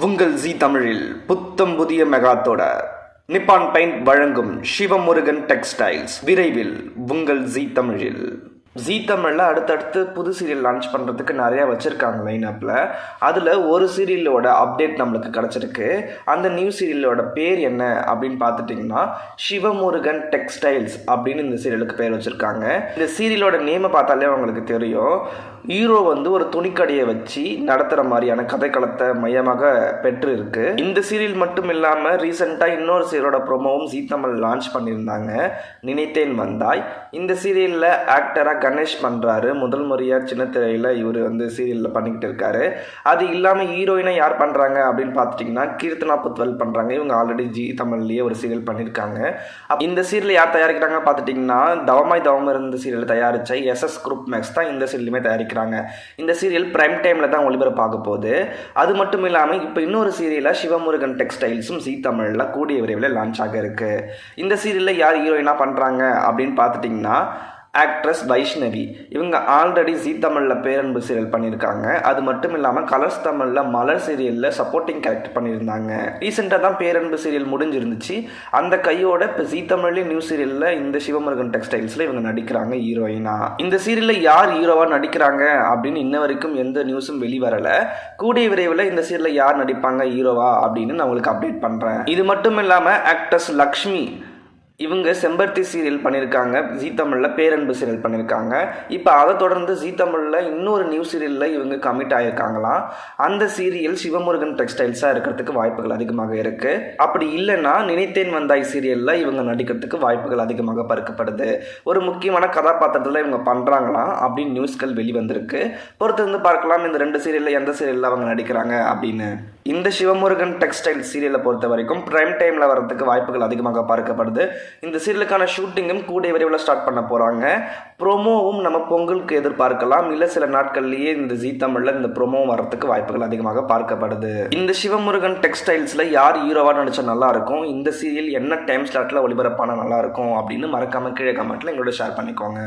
உங்கள் ஜி தமிழில் புத்தம் புதிய மெகாத்தோட நிப்பான் பெயிண்ட் வழங்கும் சிவமுருகன் டெக்ஸ்டைல்ஸ். விரைவில் உங்கள் ஜி தமிழில். ஜீ தமிழில் அடுத்தடுத்து புது சீரியல் லான்ச் பண்ணுறதுக்கு நிறையா வச்சுருக்காங்க லைனப்பில் அதில் ஒரு சீரியலோட அப்டேட் நம்மளுக்கு கிடச்சிருக்கு. அந்த நியூ சீரியலோட பேர் என்ன அப்படின்னு பார்த்துட்டிங்கன்னா சிவமுருகன் டெக்ஸ்டைல்ஸ் அப்படின்னு இந்த சீரியலுக்கு பேர் வச்சுருக்காங்க. இந்த சீரியலோட நேமை பார்த்தாலே அவங்களுக்கு தெரியும். ஹீரோ வந்து ஒரு துணிக்கடையை வச்சு நடத்துகிற மாதிரியான கதைக்களத்தை மையமாக பெற்று இருக்கு இந்த சீரியல் மட்டும் இல்லாமல் ரீசெண்டாக இன்னொரு சீரியலோட ப்ரோமோவும் ஜீ தமிழ் லான்ச் பண்ணியிருந்தாங்க. நினைத்தேன் வந்தாய். இந்த சீரியலில் ஆக்டராக கணேஷ் பண்ணுறாரு முதல் முறையாக சின்ன திரையில் இவர் வந்து சீரியலில் பண்ணிக்கிட்டு இருக்காரு. அது இல்லாமல் ஹீரோயினை யார் பண்ணுறாங்க அப்படின்னு பார்த்துட்டிங்கன்னா கீர்த்தனா புத்வல் பண்ணுறாங்க இவங்க ஆல்ரெடி ஜி தமிழ்லேயே ஒரு சீரியல் பண்ணியிருக்காங்க இந்த சீரியல் யார் தயாரிக்கிறாங்க பார்த்துட்டிங்கன்னா தவமாய் தவம் இருந்த சீரியல் தயாரித்த எஸ்எஸ் குரூப் மேக்ஸ் தான் இந்த சீரியலுமே தயாரிக்கிறாங்க. இந்த சீரியல் ப்ரைம் டைமில் தான் ஒளிபரப்பாக போகுது. அது மட்டும் இல்லாமல் இப்போ இன்னொரு சீரியலாக சிவமுருகன் டெக்ஸ்டைல்ஸும் ஜி தமிழில் கூடிய விரைவில் லான்ச் ஆக இருக்குது இந்த சீரியலில் யார் ஹீரோயினாக பண்ணுறாங்க அப்படின்னு பார்த்துட்டிங்கன்னா ஆக்ட்ரஸ் வைஷ்ணவி. இவங்க ஆல்ரெடி ஜி தமிழில் பேரன்பு சீரியல் பண்ணியிருக்காங்க. அது மட்டும் இல்லாமல் கலர்ஸ் தமிழில் மலர் சீரியலில் சப்போர்ட்டிங் கேரக்டர் பண்ணியிருந்தாங்க. ரீசெண்டாக தான் பேரன்பு சீரியல் முடிஞ்சிருந்துச்சு. அந்த கையோட இப்போ ஜி தமிழ்லேயும் நியூ சீரியலில் இந்த சிவமுருகன் டெக்ஸ்டைல்ஸில் இவங்க நடிக்கிறாங்க ஹீரோயினா இந்த சீரியலில் யார் ஹீரோவாக நடிக்கிறாங்க அப்படின்னு இன்ன வரைக்கும் எந்த நியூஸும் வெளிவரலை. கூடிய விரைவில் இந்த சீரியலில் யார் நடிப்பாங்க ஹீரோவா அப்படின்னு நான் உங்களுக்கு அப்டேட் பண்ணுறேன் இது மட்டும் இல்லாமல் ஆக்ட்ரஸ் லக்ஷ்மி. இவங்க செம்பருத்தி சீரியல் பண்ணியிருக்காங்க ஜீ தமிழில் பேரன்பு சீரியல் பண்ணியிருக்காங்க இப்போ அதை தொடர்ந்து ஜீ தமிழில் இன்னொரு நியூ சீரியலில் இவங்க கமிட் ஆகியிருக்காங்களாம் அந்த சீரியல் சிவமுருகன் டெக்ஸ்டைல்ஸாக இருக்கிறதுக்கு வாய்ப்புகள் அதிகமாக இருக்குது அப்படி இல்லைன்னா நினைத்தேன் வந்தாய் சீரியலில் இவங்க நடிக்கிறதுக்கு வாய்ப்புகள் அதிகமாக பறக்கப்படுது. ஒரு முக்கியமான கதாபாத்திரத்தில் இவங்க பண்ணுறாங்களாம் அப்படின்னு நியூஸ்கள் வெளிவந்திருக்கு. பொறுத்திருந்து பார்க்கலாம் இந்த ரெண்டு சீரியலில் எந்த சீரியலில் அவங்க நடிக்கிறாங்க அப்படின்னு. இந்த சிவமுருகன் டெக்ஸ்டைல் சீரியலை பொறுத்த வரைக்கும் ப்ரைம் டைமில் வரதுக்கு வாய்ப்புகள் அதிகமாக பார்க்கப்படுது இந்த சீரியலுக்கான ஷூட்டிங்கும் கூடிய விரைவில் ஸ்டார்ட் பண்ண போகிறாங்க ப்ரோமோவும் நம்ம பொங்கலுக்கு எதிர்பார்க்கலாம். இல்லை சில நாட்கள்லேயே இந்த ஜீ தமிழில் இந்த ப்ரோமோ வரத்துக்கு வாய்ப்புகள் அதிகமாக பார்க்கப்படுது. இந்த சிவமுருகன் டெக்ஸ்டைல்ஸில் யார் ஹீரோவாக நடிச்சா நல்லாயிருக்கும் இந்த சீரியல் என்ன டைம் ஸ்லாட்டில் ஒளிபரப்பான நல்லாயிருக்கும் அப்படின்னு மறக்காமல் கீழே கமெண்ட்டில் எங்களோட ஷேர் பண்ணிக்கோங்க.